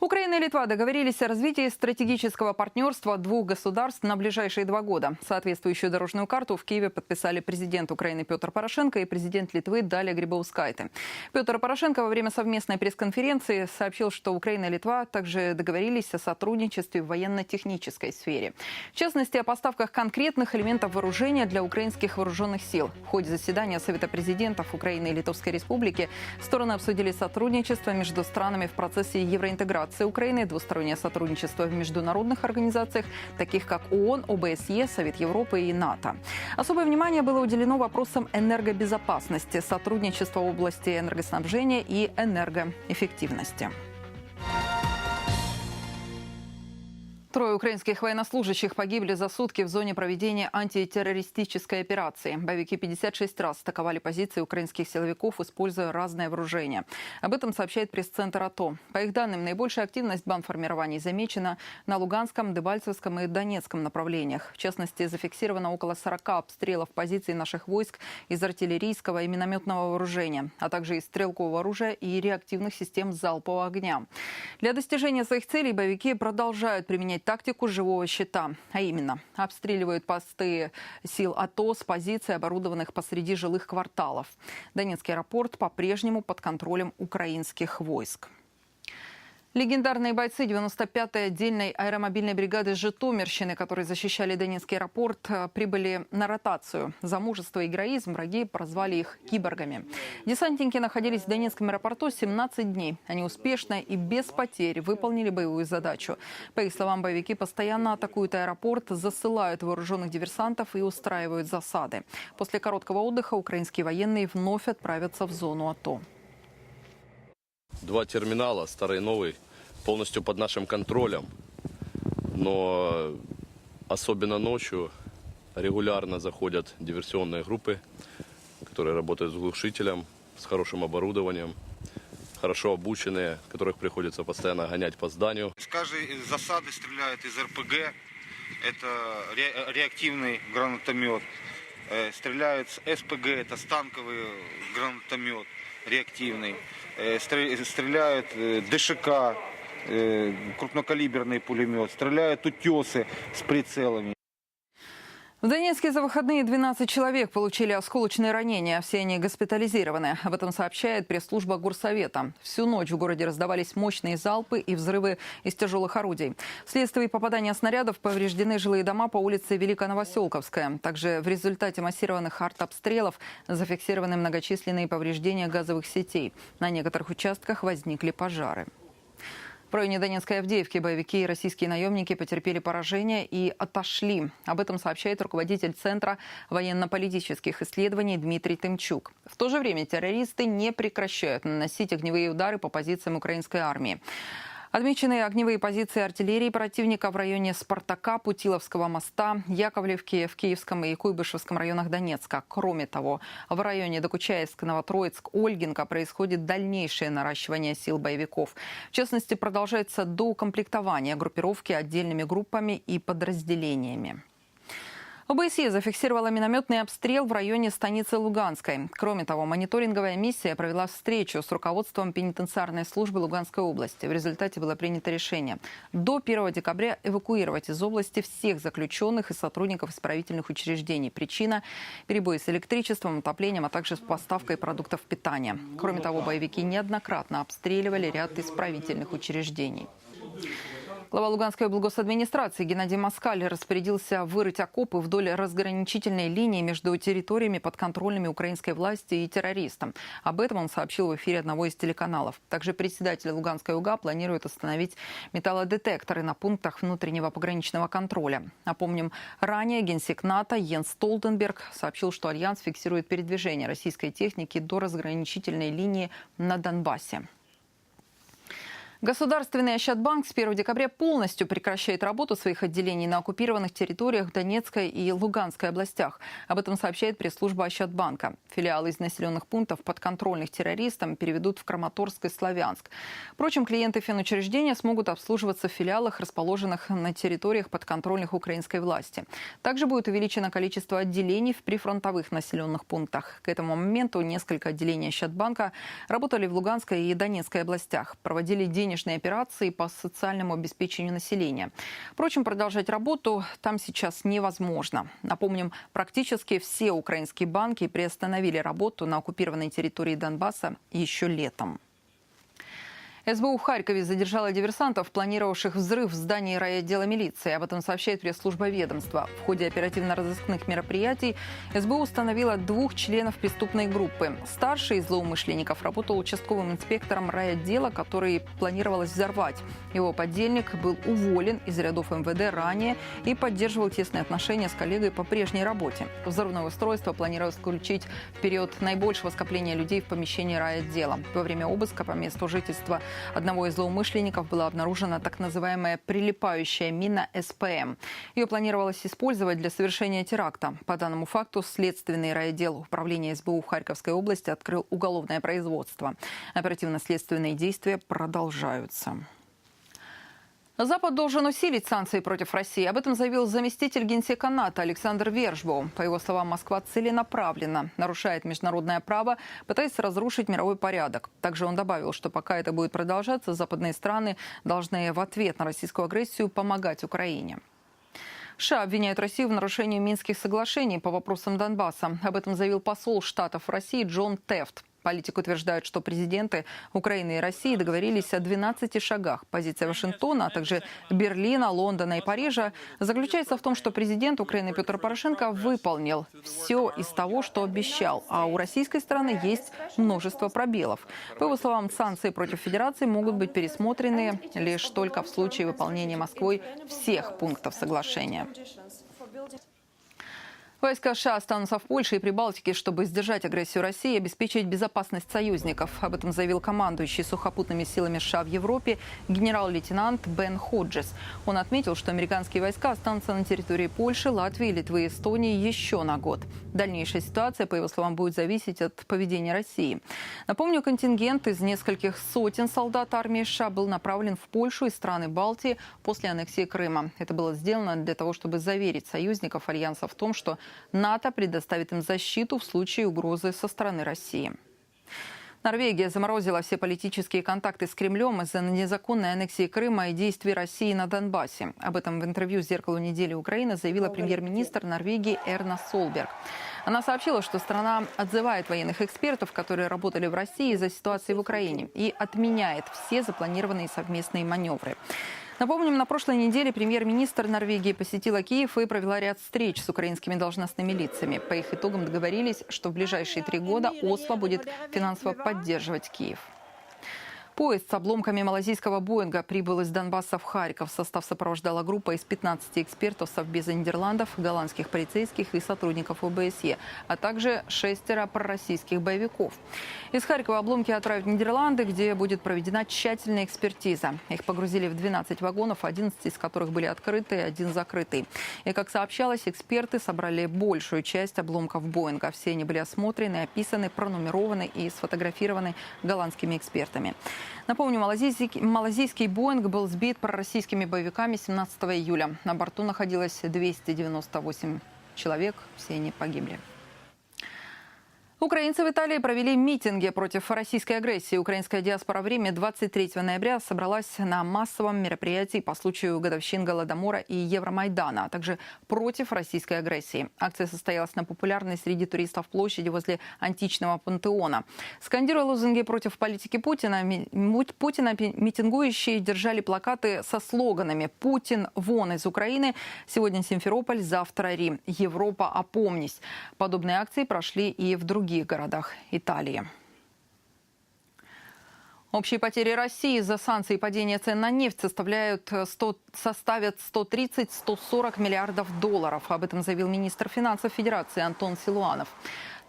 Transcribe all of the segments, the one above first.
Украина и Литва договорились о развитии стратегического партнерства двух государств на ближайшие два года. Соответствующую дорожную карту в Киеве подписали президент Украины Петр Порошенко и президент Литвы Далия Грибаускайте. Петр Порошенко во время совместной пресс-конференции сообщил, что Украина и Литва также договорились о сотрудничестве в военно-технической сфере. В частности, о поставках конкретных элементов вооружения для украинских вооруженных сил. В ходе заседания Совета президентов Украины и Литовской Республики стороны обсудили сотрудничество между странами в процессе евроинтеграции Федерации Украины, двустороннее сотрудничество в международных организациях, таких как ООН, ОБСЕ, Совет Европы и НАТО. Особое внимание было уделено вопросам энергобезопасности, сотрудничества в области энергоснабжения и энергоэффективности. Трое украинских военнослужащих погибли за сутки в зоне проведения антитеррористической операции. Боевики 56 раз атаковали позиции украинских силовиков, используя разное вооружение. Об этом сообщает пресс-центр АТО. По их данным, наибольшая активность бандформирований замечена на Луганском, Дебальцевском и Донецком направлениях. В частности, зафиксировано около 40 обстрелов позиций наших войск из артиллерийского и минометного вооружения, а также из стрелкового оружия и реактивных систем залпового огня. Для достижения своих целей боевики продолжают применять применять тактику живого щита, а именно обстреливают посты сил АТО с позиций, оборудованных посреди жилых кварталов. Донецкий аэропорт по-прежнему под контролем украинских войск. Легендарные бойцы 95-й отдельной аэромобильной бригады Житомирщины, которые защищали Донецкий аэропорт, э, прибыли на ротацию. За мужество и героизм враги прозвали их киборгами. Десантники находились в Донецком аэропорту 17 дней. Они успешно и без потерь выполнили боевую задачу. По их словам, боевики постоянно атакуют аэропорт, засылают вооруженных диверсантов и устраивают засады. После короткого отдыха украинские военные вновь отправятся в зону АТО. Два терминала, старый и новый, полностью под нашим контролем. Но особенно ночью регулярно заходят диверсионные группы, которые работают с глушителем, с хорошим оборудованием, хорошо обученные, которых приходится постоянно гонять по зданию. С каждой засады стреляют из РПГ. Это ре- реактивный гранатомет. Э, Стреляют с СПГ, это станковый гранатомет реактивный. Э, стре- Стреляют э, ДШК, э, крупнокалиберный пулемет. Стреляют утесы с прицелами. В Донецке за выходные 12 человек получили осколочные ранения. Все они госпитализированы. Об этом сообщает пресс-служба Горсовета. Всю ночь в городе раздавались мощные залпы и взрывы из тяжелых орудий. Вследствие попадания снарядов повреждены жилые дома по улице Великая Новоселковская. Также в результате массированных артобстрелов зафиксированы многочисленные повреждения газовых сетей. На некоторых участках возникли пожары. В районе Донецкой Авдеевки боевики и российские наемники потерпели поражение и отошли. Об этом сообщает руководитель Центра военно-политических исследований Дмитрий Тымчук. В то же время террористы не прекращают наносить огневые удары по позициям украинской армии. Отмечены огневые позиции артиллерии противника в районе Спартака, Путиловского моста, Яковлевки в Киевском и Куйбышевском районах Донецка. Кроме того, в районе Докучаевск, Новотроицк, Ольгинка происходит дальнейшее наращивание сил боевиков. В частности, продолжается доукомплектование группировки отдельными группами и подразделениями. ОБСЕ зафиксировала минометный обстрел в районе станицы Луганской. Кроме того, мониторинговая миссия провела встречу с руководством пенитенциарной службы Луганской области. В результате было принято решение до 1 декабря эвакуировать из области всех заключенных и сотрудников исправительных учреждений. Причина – перебои с электричеством, отоплением, а также с поставкой продуктов питания. Кроме того, боевики неоднократно обстреливали ряд исправительных учреждений. Глава Луганской облгосадминистрации Геннадий Москаль распорядился вырыть окопы вдоль разграничительной линии между территориями подконтрольными украинской власти и террористам. Об этом он сообщил в эфире одного из телеканалов. Также председатель Луганской УГА планирует установить металлодетекторы на пунктах внутреннего пограничного контроля. Напомним, ранее генсек НАТО Йенс Столтенберг сообщил, что Альянс фиксирует передвижение российской техники до разграничительной линии на Донбассе. Государственный Ощадбанк с 1 декабря полностью прекращает работу своих отделений на оккупированных территориях Донецкой и Луганской областях. Об этом сообщает пресс-служба Ощадбанка. Филиалы из населенных пунктов подконтрольных террористам переведут в Краматорск и Славянск. Впрочем, клиенты финучреждения смогут обслуживаться в филиалах, расположенных на территориях подконтрольных украинской власти. Также будет увеличено количество отделений в прифронтовых населенных пунктах. К этому моменту несколько отделений Ощадбанка работали в Луганской и Донецкой областях, проводили день денежные операции по социальному обеспечению населения. Впрочем, продолжать работу там сейчас невозможно. Напомним, практически все украинские банки приостановили работу на оккупированной территории Донбасса еще летом. СБУ в Харькове задержала диверсантов, планировавших взрыв в здании райотдела милиции. Об этом сообщает пресс-служба ведомства. В ходе оперативно-розыскных мероприятий СБУ установила двух членов преступной группы. Старший из злоумышленников работал участковым инспектором райотдела, который планировалось взорвать. Его подельник был уволен из рядов МВД ранее и поддерживал тесные отношения с коллегой по прежней работе. Взрывное устройство планировалось включить в период наибольшего скопления людей в помещении райотдела. Во время обыска по месту жительства одного из злоумышленников была обнаружена так называемая прилипающая мина СПМ. Ее планировалось использовать для совершения теракта. По данному факту следственный райотдел управления СБУ в Харьковской области открыл уголовное производство. Оперативно-следственные действия продолжаются. Запад должен усилить санкции против России. Об этом заявил заместитель генсека НАТО Александр Вержбоу. По его словам, Москва целенаправленно нарушает международное право, пытаясь разрушить мировой порядок. Также он добавил, что пока это будет продолжаться, западные страны должны в ответ на российскую агрессию помогать Украине. США обвиняют Россию в нарушении Минских соглашений по вопросам Донбасса. Об этом заявил посол Штатов в России Джон Тефт. Политик утверждает, что президенты Украины и России договорились о 12 шагах. Позиция Вашингтона, а также Берлина, Лондона и Парижа заключается в том, что президент Украины Петр Порошенко выполнил все из того, что обещал. А у российской стороны есть множество пробелов. По его словам, санкции против Федерации могут быть пересмотрены лишь только в случае выполнения Москвой всех пунктов соглашения. Войска США останутся в Польше и Прибалтике, чтобы сдержать агрессию России и обеспечить безопасность союзников. Об этом заявил командующий сухопутными силами США в Европе генерал-лейтенант Бен Ходжес. Он отметил, что американские войска останутся на территории Польши, Латвии, Литвы и Эстонии еще на год. Дальнейшая ситуация, по его словам, будет зависеть от поведения России. Напомню, контингент из нескольких сотен солдат армии США был направлен в Польшу и страны Балтии после аннексии Крыма. Это было сделано для того, чтобы заверить союзников Альянса в том, что НАТО предоставит им защиту в случае угрозы со стороны России. Норвегия заморозила все политические контакты с Кремлем из-за незаконной аннексии Крыма и действий России на Донбассе. Об этом в интервью «Зеркалу недели Украины» заявила премьер-министр Норвегии Эрна Солберг. Она сообщила, что страна отзывает военных экспертов, которые работали в России из-за ситуации в Украине, и отменяет все запланированные совместные маневры. Напомним, на прошлой неделе премьер-министр Норвегии посетила Киев и провела ряд встреч с украинскими должностными лицами. По их итогам договорились, что в ближайшие три года Осло будет финансово поддерживать Киев. Поезд с обломками малазийского Боинга прибыл из Донбасса в Харьков. Состав сопровождала группа из 15 экспертов Совбеза Нидерландов, голландских полицейских и сотрудников ОБСЕ, а также шестеро пророссийских боевиков. Из Харькова обломки отправят в Нидерланды, где будет проведена тщательная экспертиза. Их погрузили в 12 вагонов, 11 из которых были открыты один закрытый. И, как сообщалось, эксперты собрали большую часть обломков Боинга. Все они были осмотрены, описаны, пронумерованы и сфотографированы голландскими экспертами. Напомню, малазийский, малазийский Боинг был сбит пророссийскими боевиками 17 июля. На борту находилось 298 человек, все они погибли. Украинцы в Италии провели митинги против российской агрессии. Украинская диаспора «Время» 23 ноября собралась на массовом мероприятии по случаю годовщин Голодомора и Евромайдана, а также против российской агрессии. Акция состоялась на популярной среди туристов площади возле античного пантеона. Скандируя лозунги против политики Путина, Путина митингующие держали плакаты со слоганами «Путин вон из Украины», «Сегодня Симферополь, завтра Рим», «Европа, опомнись». Подобные акции прошли и в других других городах Италии. Общие потери России из-за санкций и падения цен на нефть составляют 100, составят 130-140 миллиардов долларов. Об этом заявил министр финансов Федерации Антон Силуанов.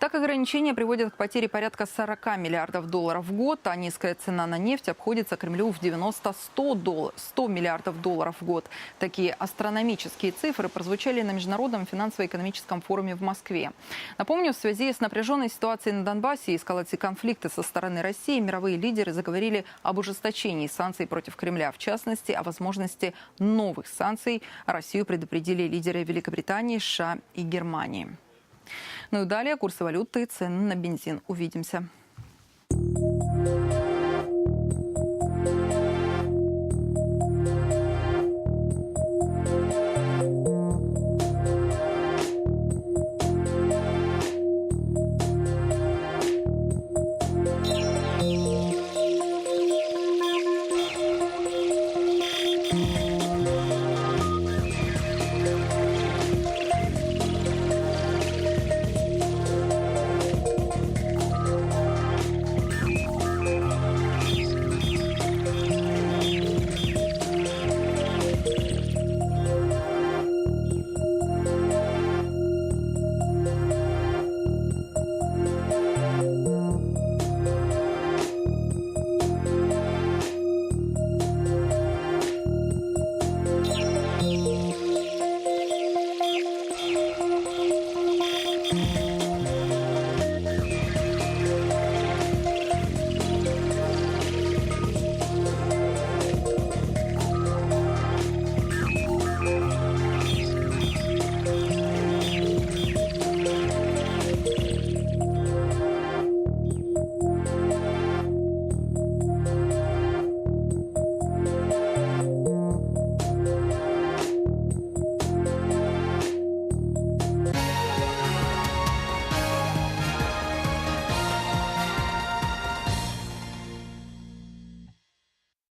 Так ограничения приводят к потере порядка 40 миллиардов долларов в год, а низкая цена на нефть обходится Кремлю в 90-100 дол- 100 миллиардов долларов в год. Такие астрономические цифры прозвучали на Международном финансово-экономическом форуме в Москве. Напомню, в связи с напряженной ситуацией на Донбассе и эскалацией конфликта со стороны России мировые лидеры заговорили об ужесточении санкций против Кремля, в частности, о возможности новых санкций. Россию предупредили лидеры Великобритании, США и Германии. Ну и далее курсы валюты и цены на бензин. Увидимся.